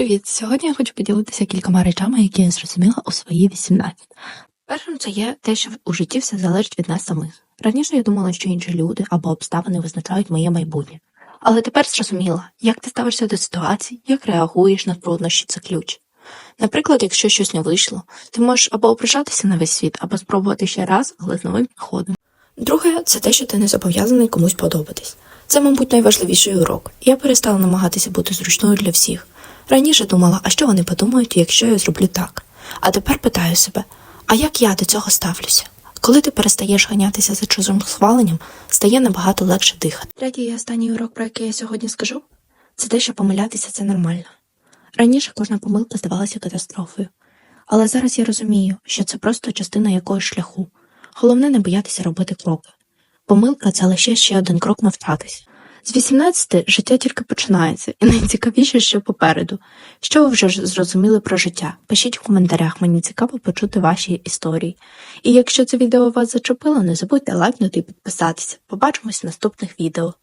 Привіт! Сьогодні я хочу поділитися кількома речами, які я зрозуміла у свої 18. Першим це є те, що у житті все залежить від нас самих. Раніше я думала, що інші люди або обставини визначають моє майбутнє. Але тепер зрозуміла, як ти ставишся до ситуацій, як реагуєш на труднощі це ключ. Наприклад, якщо щось не вийшло, ти можеш або ображатися на весь світ, або спробувати ще раз, але з новим підходом. Друге, це те, що ти не зобов'язаний комусь подобатись. Це, мабуть, найважливіший урок. Я перестала намагатися бути зручною для всіх. Раніше думала, а що вони подумають, якщо я зроблю так. А тепер питаю себе, а як я до цього ставлюся? Коли ти перестаєш ганятися за чужим схваленням, стає набагато легше дихати. Третій і останній урок, про який я сьогодні скажу, це те, що помилятися це нормально. Раніше кожна помилка здавалася катастрофою, але зараз я розумію, що це просто частина якогось шляху. Головне не боятися робити кроки. Помилка це лише ще один крок навчатися. З 18 життя тільки починається, і найцікавіше, що попереду. Що ви вже зрозуміли про життя? Пишіть в коментарях, мені цікаво почути ваші історії. І якщо це відео вас зачепило, не забудьте лайкнути і підписатися. Побачимось в наступних відео.